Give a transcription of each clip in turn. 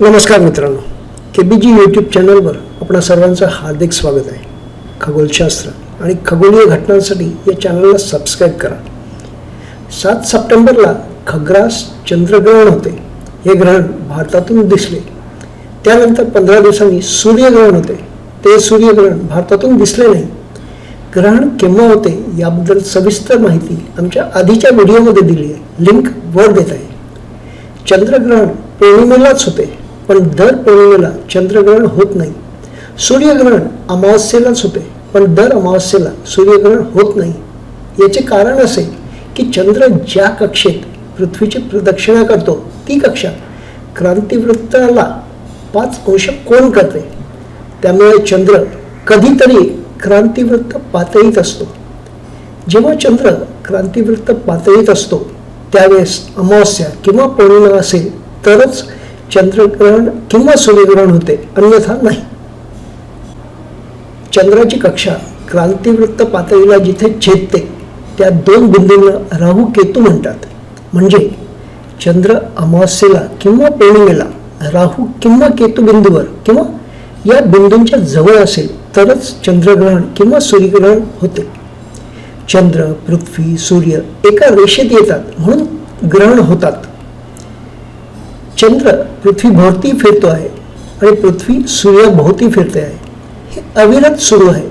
नमस्कार मित्रांनो. के बी जी यूट्यूब चॅनलवर आपणा सर्वांचं हार्दिक स्वागत आहे. खगोलशास्त्र आणि खगोलीय घटनांसाठी या चॅनलला सबस्क्राईब करा. सात सप्टेंबरला खग्रास चंद्रग्रहण होते. हे ग्रहण भारतातून दिसले. त्यानंतर पंधरा दिवसांनी सूर्यग्रहण होते. ते सूर्यग्रहण भारतातून दिसले नाही. ग्रहण केव्हा होते याबद्दल सविस्तर माहिती आमच्या आधीच्या व्हिडिओमध्ये दिली आहे. लिंक वर देत आहे. चंद्रग्रहण पौर्णिमेलाच होते. पण दर पौर्णिमेला चंद्रग्रहण होत नाही. सूर्यग्रहण अमावस्येलाच होते पण दर अमावस्येला सूर्यग्रहण होत नाही. याचे कारण असे की चंद्र ज्या कक्षेत पृथ्वीची प्रदक्षिणा करतो ती कक्षा क्रांतिवृत्ताला पाच अंश कोण करते? त्यामुळे चंद्र कधीतरी क्रांतिवृत्त पातळीत असतो. जेव्हा चंद्र क्रांतिवृत्त पातळीत असतो त्यावेळेस अमावस्या किंवा पौर्णिमा असेल तरच चंद्रग्रहण किंवा सूर्यग्रहण होते अन्यथा नाही. चंद्राची कक्षा क्रांतिवृत्त पातळीला जिथे छेदते त्या दोन बिंदूंना राहू केतू म्हणतात. म्हणजे चंद्र अमावस्येला किंवा पौर्णिमेला राहू किंवा केतू बिंदूवर किंवा या बिंदूंच्या जवळ असेल तरच चंद्रग्रहण किंवा सूर्यग्रहण होते. चंद्र पृथ्वी सूर्य एका रेषेत येतात म्हणून ग्रहण होतात. चंद्र पृथ्वीभोवती फिरतो आहे आणि पृथ्वी सूर्याभोवती फिरते आहे. हे अविरत सुरू आहे.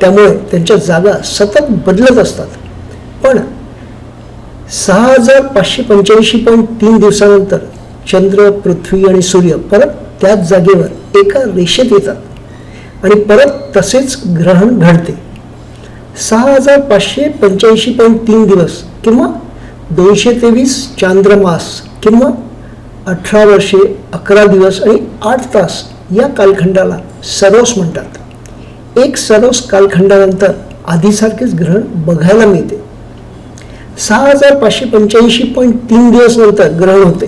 त्यामुळे त्यांच्या जागा सतत बदलत असतात. पण सहा हजार पाचशे पंच्याऐंशी पॉईंट तीन दिवसानंतर चंद्र पृथ्वी आणि सूर्य परत त्याच जागेवर एका रेषेत येतात आणि परत तसेच ग्रहण घडते. सहा हजार पाचशे पंच्याऐंशी पॉईंट तीन दिवस किंवा दोनशे तेवीस चांद्रमास किंवा अठरा वर्षे अकरा दिवस आणि आठ तास या कालखंडाला सरोस म्हणतात. एक सरोस कालखंडानंतर आधीसारखेच ग्रहण बघायला मिळते. सहा हजार पाचशे पंच्याऐंशी पॉईंट तीन दिवस नंतर ग्रहण होते.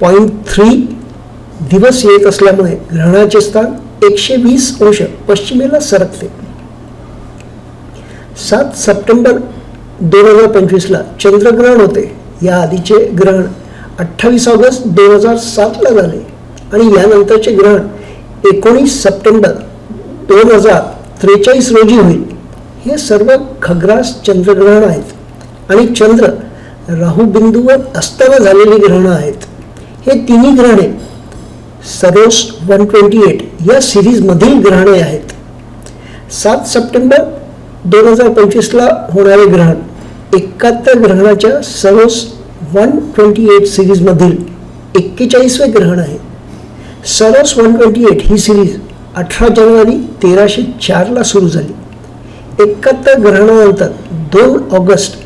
पॉईंट थ्री दिवस येत असल्यामुळे ग्रहणाचे स्थान एकशे वीस अंश पश्चिमेला सरकते. सात सप्टेंबर दोन हजार पंचवीसला चंद्रग्रहण होते. या आधीचे ग्रहण अठ्ठावीस ऑगस्ट दोन हजार सातला झाले. आणि यानंतरचे ग्रहण एकोणीस सप्टेंबर दोन हजार त्रेचाळीस रोजी होईल. हे सर्व खग्रास चंद्रग्रहण आहेत. आणि चंद्र राहुबिंदूवर असताना झालेली ग्रहणं आहेत. हे तिन्ही ग्रहणे सरोस वन ट्वेंटी एट या सिरीजमधील ग्रहणे आहेत. सात सप्टेंबर दोन हजार पंचवीसला होणारे ग्रहण एकाहत्तर ग्रहणाच्या सरोस वन ट्वेंटी एट सिरीजमधील एक्केचाळीसवे ग्रहण आहे. सरोस वन ट्वेंटी एट ही सिरीज अठरा जानेवारी तेराशे चारला सुरू झाली. एकाहत्तर ग्रहणानंतर दोन ऑगस्ट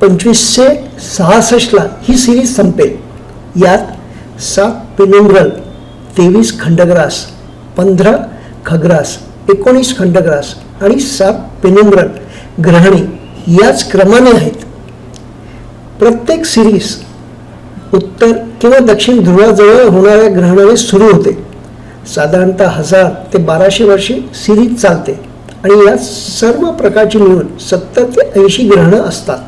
पंचवीसशे सहासष्टला ही सिरीज संपेल. यात सात पिनुंग्रल तेवीस खंडग्रास पंधरा खग्रास एकोणीस खंडग्रास आणि सात पेनुंग्रल ग्रहणे याच क्रमाने आहेत. प्रत्येक सिरीज उत्तर किंवा दक्षिण ध्रुवाजवळ होणाऱ्या ग्रहणाने सुरू होते. साधारणतः हजार ते बाराशे वर्षे सिरीज चालते. आणि यात सर्व प्रकारची मिळून सत्तर ते ऐंशी ग्रहणं असतात.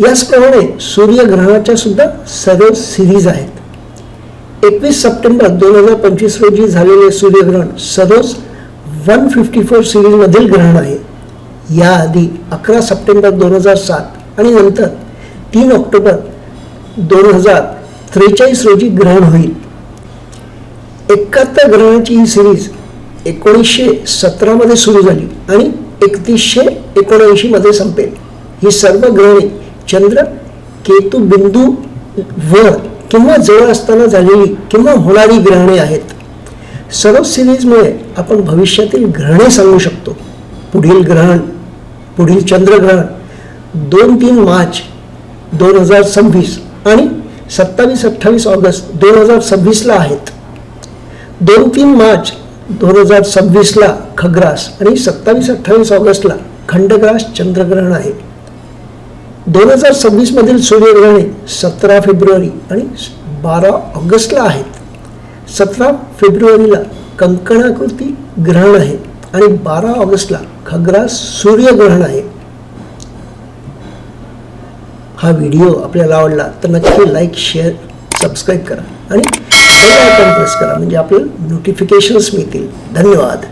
याचप्रमाणे सूर्यग्रहणाच्या सुद्धा सर्व सिरीज आहेत. एकवीस सप्टेंबर दोन हजार पंचवीस रोजी झालेले सूर्यग्रहण सदोज वन फिफ्टी फोर सिरीजमधील ग्रहण आहे. याआधी अकरा सप्टेंबर दोन हजार सात आणि नंतर तीन ऑक्टोबर दोन हजार त्रेचाळीस रोजी ग्रहण होईल. एकाहत्तर ग्रहणाची ही सिरीज एकोणीसशे सतरामध्ये सुरू झाली आणि एकतीसशे एकोणऐंशीमध्ये संपेल. ही सर्व ग्रहणे चंद्र केतू बिंदू वर किंवा जवळ असताना झालेली किंवा होणारी ग्रहणे आहेत. सर्व सिरीजमुळे आपण भविष्यातील ग्रहणे सांगू शकतो. पुढील ग्रहण पुढील चंद्रग्रहण दोन तीन मार्च दोन हजार सव्वीस आणि सत्तावीस अठ्ठावीस ऑगस्ट दोन हजार सव्वीसला आहेत. दोन तीन मार्च दोन हजार सव्वीसला खग्रास आणि सत्तावीस अठ्ठावीस ऑगस्टला खंडग्रास चंद्रग्रहण आहे. दोन हजार सव्वीसमधील सूर्यग्रहणे सतरा फेब्रुवारी आणि बारा ऑगस्टला आहेत. सतरा फेब्रुवारीला कंकणाकृती ग्रहण आहे आणि बारा ऑगस्टला खग्रास सूर्यग्रहण आहे. हा व्हिडिओ आपल्याला आवडला तर नक्की लाईक शेअर सबस्क्राईब करा. आणि बेल आयकॉन प्रेस करा म्हणजे आपल्याला नोटिफिकेशन्स मिळतील. धन्यवाद.